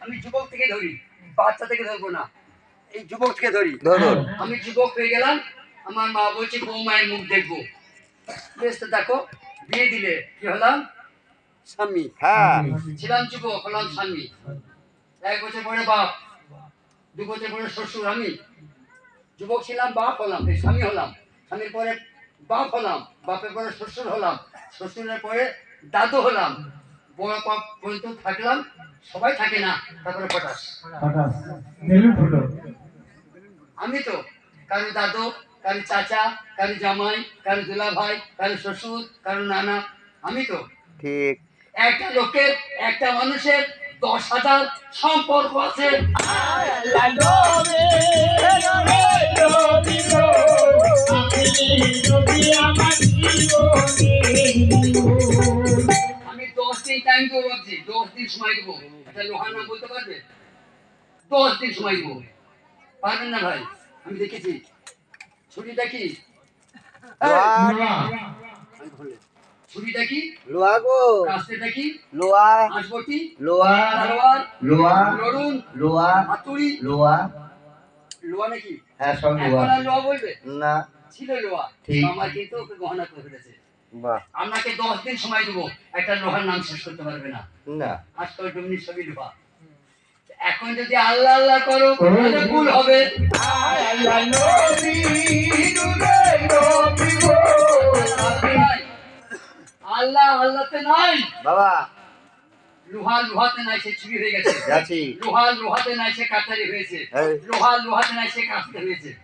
আমি যুবক থেকে ধরি বাচ্চা থেকে ধরবো না। এই যুবক থেকে ধরি। ধরুন। আমি যুবক হয়ে গেলাম আমার মা বলছে বৌমায়ের মুখ দেখব। বেশ তো দেখো বিয়ে দিলে কি হলাম? স্বামী। হ্যাঁ। ছিলাম যুবক হলাম স্বামী। এক বছর পরে বাপ দু বছর পরে শ্বশুর আমি। যুবক ছিলাম বাপ হলাম স্বামী হলাম। স্বামীর পরে বাপ হলাম বাপের পরে শ্বশুর হলাম। শ্বশুরের পরে দাদু হলাম। বড় বাপ পর্যন্ত থাকলাম সবাই থাকে না তারপরে পটাশ আমি তো কারও দাদু কারও চাচা কারও জামাই কারও দুলা ভাই কারও শ্বশুর কারও নানা আমি তো ঠিক একটা লোকের একটা মানুষের দশ হাজার সম্পর্ক আছে আমি দিন টাইম দেবো ভাবছি দশ দিন সময় দেবো। একটা লোহার নাম বলতে পারবে? দশ দিন সময় দেবো। পারবেন না ভাই? আমি দেখেছি। ছুরিটা কি? লোহা। কি? লোহা গো। কাস্তেটা কি? লোহা। হাঁসবটি লোহা। তলোয়ার? লোহা। লড়ুন লোহা। হাতুড়ি? লোহা। লোহা নাকি? হ্যাঁ সব এখন লোহা। লোহা বলবে? না। ছিল লোহা। ঠিক। আমার কিন্তু গহনা করে ফেলেছে। আপনাকে দশ দিন সময় দেবো। একটা লোহার নাম শেষ করতে পারবে না। না। ডুমনি লোহা। এখন যদি আল্লাহ আল্লাহ করো তাহলে ভুল হবে। আল্লাহ আল্লাহতে নাই। বাবা। লোহা লোহাতে নাই সে চুরি হয়ে গেছে। যাচ্ছি। লোহা লোহাতে নাই সে কাটারি হয়েছে। লোহা লোহাতে নাই সে কাস্তে হয়েছে।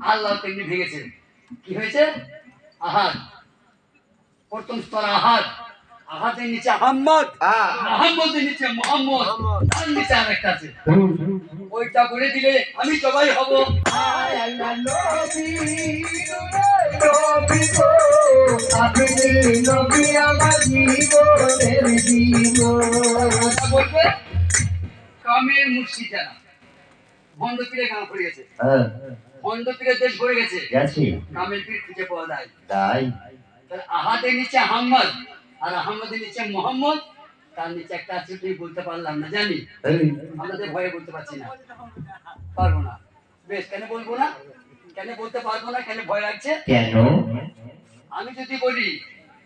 আল্লাহ তেমনি ভেঙেছে। কি হয়েছে? আহাদ প্রথম স্তর আহাদ। আহাদের নিচে আহম্মদ হ্যাঁ। আহম্মদের নিচে মোহাম্মদ। তার নিচে আর একটা আছে। ওইটা বলে দিলে আমি সবাই হব। কথা বলবে? কামের মুর্শিদ যারা ভণ্ড পীরে গান পড়ে গেছে। হ্যাঁ। ভণ্ড পীরের দেশ ভরে গেছে। গেছি। কামের পীর খুঁজে পাওয়া যায়। তাই। আহাদের নিচে আহম্মদ আর আহমদের নিচে মোহাম্মদ তার নিচে একটা আছে তুই বলতে পারলাম না জানি? আমাদের ভয়ে বলতে পারছি না। পারব না। বেশ কেন বলব না? কেন বলতে পারব না? কেন ভয় লাগছে? কেন? আমি যদি বলি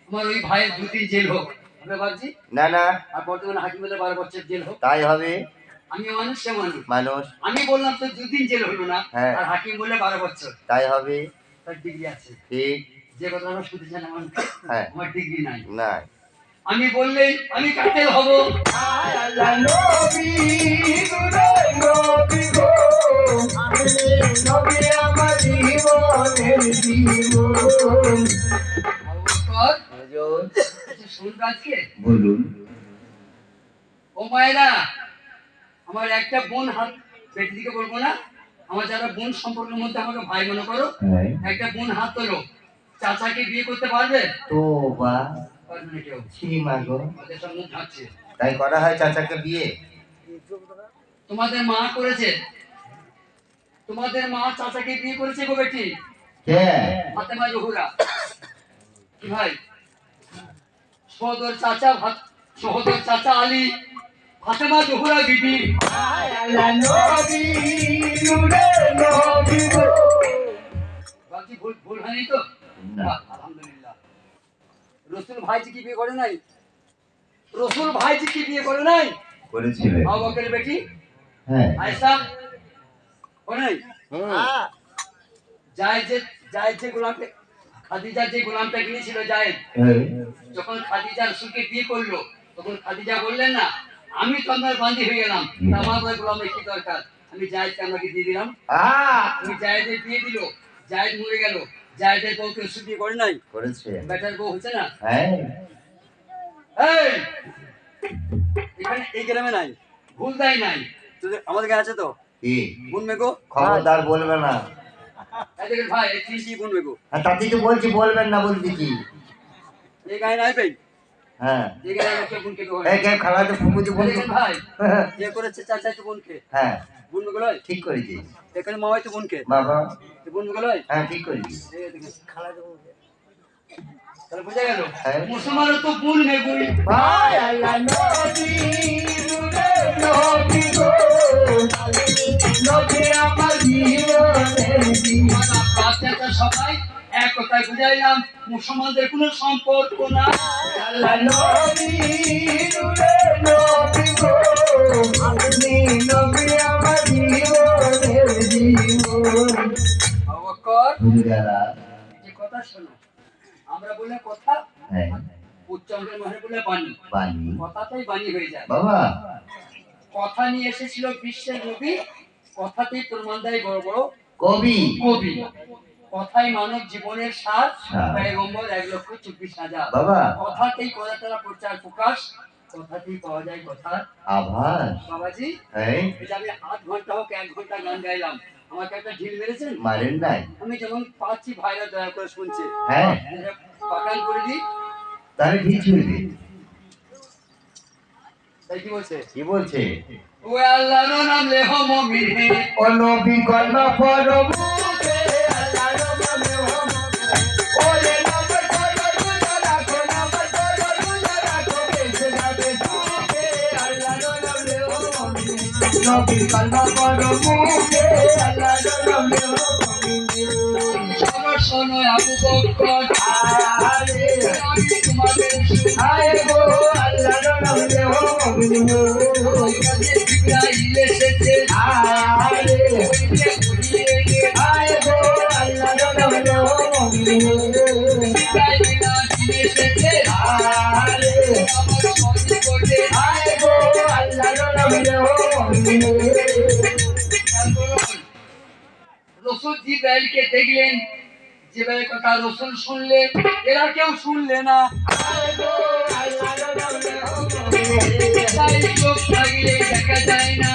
আমার ওই ভাইয়ের দুদিন জেল হোক হবে ভাবছি না না। আর বর্তমানে হাকিম বলে বারো বছর জেল হোক। তাই হবে। আমি মানুষ সে মানুষ। মানুষ। আমি বললাম তো দুদিন জেল হলো না হ্যাঁ। আর হাকিম বলে বারো বছর। তাই হবে। তার ডিগ্রি আছে। ঠিক। যে কথা আমরা শুনতে চান আমার হ্যাঁ। আমার ডিগ্রি নাই। না আমি বললেই আমি কাটেল হব। কিছু শুনবে আজকে? বলুন। ও মায়েরা আমার একটা বোন হাত পেট দিকে বলব না আমার যারা বোন সম্পর্কের মধ্যে আমাকে ভাই মনে করো হ্যাঁ। একটা বোন হাত তোলো চাচাকে বিয়ে করতে পারবে? তো বা তাই করা হয় চাচাকে বিয়ে? তোমাদের মা করেছে। তোমাদের মা চাচাকে বিয়ে করেছে গো বেটি। কে? ফাতেমা জহুরা। কি ভাই? সহদর চাচা ভাত সহদর চাচা আলী। ফাতেমা জহুরা বিবি। বাকি ভুল ভুল হয়নি তো? আলহামদুলিল্লাহ। রসুল ভাইজি কি বিয়ে করে নাই? রসুল ভাইজি কি বিয়ে করে নাই? করেছিলেন আবু বকরের বেটি? হ্যাঁ। আয়েশা? করে নাই? হুম। জায়েদ যে গোলামকে খাদিজা যে গোলামটা কিনেছিল জায়েদ যখন খাদিজা রসুলকে বিয়ে করল তখন খাদিজা বললেন না আমি তো আমার বান্দি হয়ে গেলাম। তা আমার বলে গোলামের কি দরকার। আমি জায়েদকে আমাকে দিয়ে দিলাম। আহ! তুমি জায়েদের বিয়ে দিল। জায়েদ মরে গেল। জায়েদের করে নাই? করেছে। বেটার বউ হচ্ছে না? হ্যাঁ। এই! এখানে এই গ্রামে নাই। ভুল নাই। তোদের আমাদের আছে তো? কি? খবরদার বলবে না। ভাই আর তাতেই তো বলছি বলবেন না বলছি কি? এই গায়ে নাই ভাই হ্যাঁ। এই কে খালাতে ফুমুদি বোন। ভাই হ্যাঁ। করেছে চাচা তো বোনকে। হ্যাঁ। বোনগুলো ঠিক করেছি। এখানে মামাই বোনকে। বাবা। হ্যাঁ ঠিক করেছি। খালাতে হ্যাঁ। ভাই সবাই। এক কথায় বুঝাইলাম মুসলমানদের কোনো সম্পর্ক না। আল্লাহ নবী নূরে নবী গো আপনি নবী আমার জীবনের জীবন। অবকর যে কথা শোনো আমরা বলে কথা হ্যাঁ। উচ্চাঙ্গের মনে বলে বাণী। বাণী। কথাতেই বাণী হয়ে যায়। বাবা। কথা নিয়ে এসেছিল বিশ্বের নবী কথাতেই প্রমাণ দেয় বড় বড় কবি। কবি। কথাই মানব জীবনের সার এক লক্ষ চব্বিশ হাজার। বাবা। কথাতেই কথা তারা প্রচার প্রকাশ কথাতেই পাওয়া যায় আভাস। বাবাজি আমি আধ ঘণ্টা হোক এক ঘণ্টা গান গাইলাম। আমাকে একটা ঢিল মেরেছেন? মারেন নাই। আমি যেমন পাচ্ছি ভাইরা দয়া করে শুনছে। হ্যাঁ। পাকান করে দিই। তাহলে ঠিক ছুঁড়বে তাই কি বলছে? কি বলছে? ও আল্লাহর নাম লেহ মমিন ও নবী পরমুখে নবী কর্ণ পরমুখে আল্লাহর নামে হম শোনো শোনো আবু বকর। আরে। জিব্রাইলকে দেখলেন জিব্রাইল কথা রসুল শুনলে এরা কেউ শুনলে না দেখা যায় না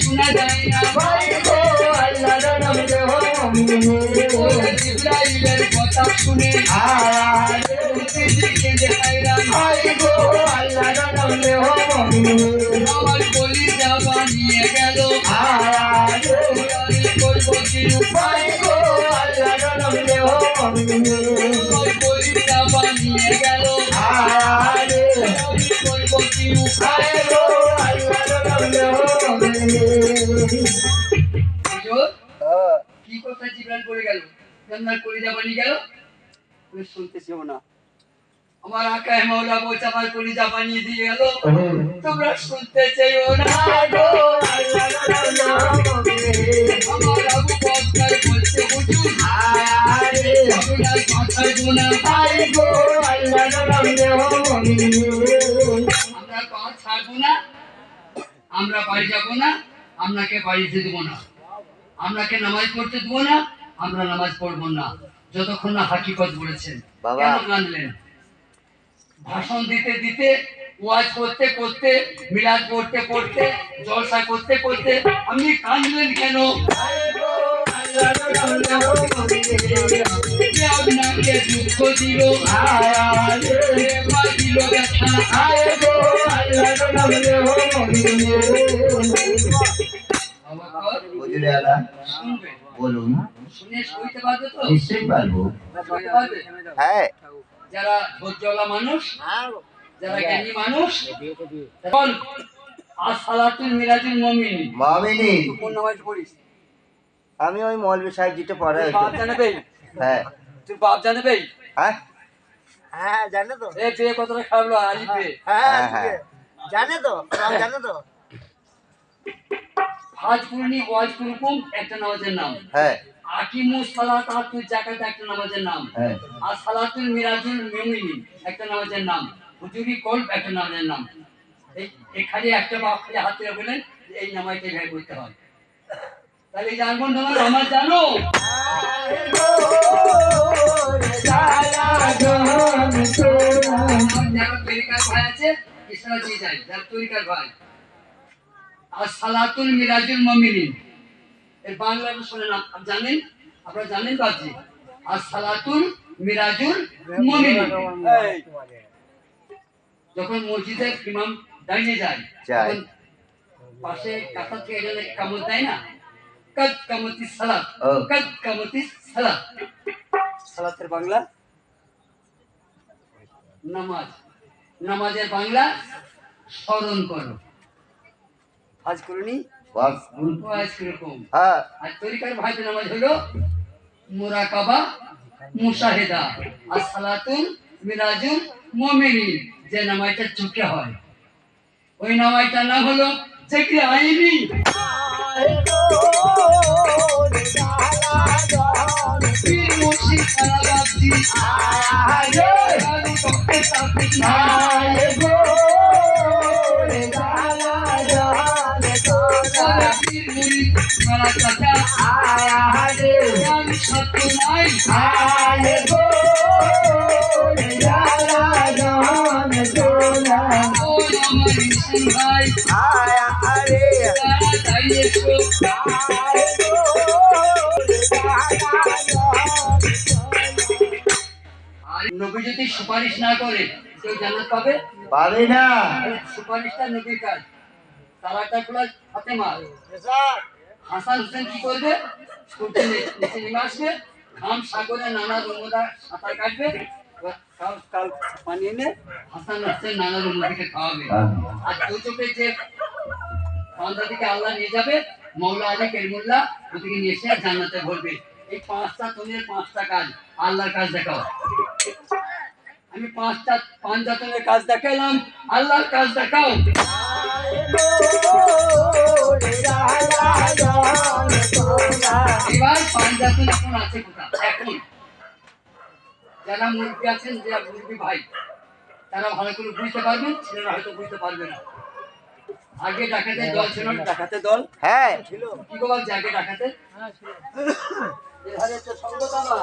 শোনা যায় না কি কথা করে গেল তুমি শুনতেছিও না আমার আকায় মাওলা বলছে আমার কলিজা বানিয়ে দিয়ে গেল তোমরা শুনতে চাইও না আমরা পা ছাড়বো না আমরা বাড়ি যাব না আপনাকে বাড়িতে দেবো না। আপনাকে নামাজ পড়তে দেবো না আমরা নামাজ পড়ব না। যতক্ষণ না হাকিকত বলেছেন। বাবা। কেন ভাষণ দিতে দিতে ওয়াজ করতে করতে মিলাদ পড়তে পড়তে জলসা করতে করতে আপনি কাঁদলেন কেন? আপনাকে দুঃখ দিল ব্যথা বলুন নিশ্চয়ই পারব। হ্যাঁ। যারা ধৈর্যওয়ালা মানুষ যারা জ্ঞানী মানুষ এখন আসসালাতুল মিরাজুল মুমিন মামিনী কোন নামাজ পড়িস। আমি ওই মৌলবী সাহেব যেটা পড়া বাপ জানাবে হ্যাঁ। তুই বাপ জানাবে হ্যাঁ? হ্যাঁ জানে তো। এ পেয়ে কতটা লাগল আলি পেয়ে হ্যাঁ হ্যাঁ, হ্যাঁ। জানে তো সব জানে তো। ফাজ কুরনি ওয়াজ কুরকুম একটা নামাজের নাম। হ্যাঁ। আকিমু সালাত আতু জাকাত একটা নামাজের নাম। হ্যাঁ। আর সালাতুল মিরাজুল মুমিনিন একটা নামাজের নাম। হুজুরি কল্প একটা নামাজের নাম। এই খালি একটা বাপ খালি হাত বলেন এই নামাজটা ভেবে করতে হয়। তাহলে জানব আমার জানো? আর সালাতুল মিরাজুল মুমিনিন। এর জানেন? আপনারা জানেন বাজি? আর সালাতুল মিরাজুল মুমিনিন। যখন মসজিদে ইমাম দাঁড়িয়ে যায়। তখন পাশে কাতা থেকে কামত দেয় না? কদ কামতি সালাত ও। কদ কামতি সালাত সালাতের বাংলা? নামাজ। নামাজের বাংলা স্মরণ করো। আজ করুনি? বয়স কীরকম? হ্যাঁ। আর তরিকার ভাইতে নামাজ হলো মুরাকাবা মুশাহেদা আর মিরাজুল মুমিনিন যে নামাজটা চোখে হয়। ওই নামাজটার নাম হলো জিক্রে আইনি। পীর নবী যদি সুপারিশ না করে কেউ জান্নাত পাবে? পারে না। সুপারিশটা নবীর কাজ। তারাটা খোলা হাতে মার হাসান হোসেন কি করবে? সূর্য নিচে নেমে আসবে। সাগরে নানা রঙরা সাঁতার কাটবে। কাল কাল পানি এনে হাসান হোসেন নানা খাওয়াবে। আর দু চোখে যে বান্দা দিকে আল্লাহ নিয়ে যাবে মৌলা আলী কেরমুল্লাহ ওদিকে নিয়ে এসে জান্নাতে ভরবে। এই পাঁচটা পাঁচটা কাজ আল্লাহর কাজ দেখাও। আমি পাঁচটা পাঁচ জাতনের কাজ দেখাইলাম আল্লাহর কাজ দেখাও। এবার পাঞ্জাতন এখন আছে কোথা এখন যারা মুরগি আছেন যারা মুরগি ভাই তারা ভালো করে বুঝতে পারবেন ছেলেরা হয়তো বুঝতে পারবে না। আগে ডাকাতে দল ছিল না, ডাকাতে দল? হ্যাঁ। কি গো বাবু, আগে ডাকাতে এধারে তো সঙ্গ দাবা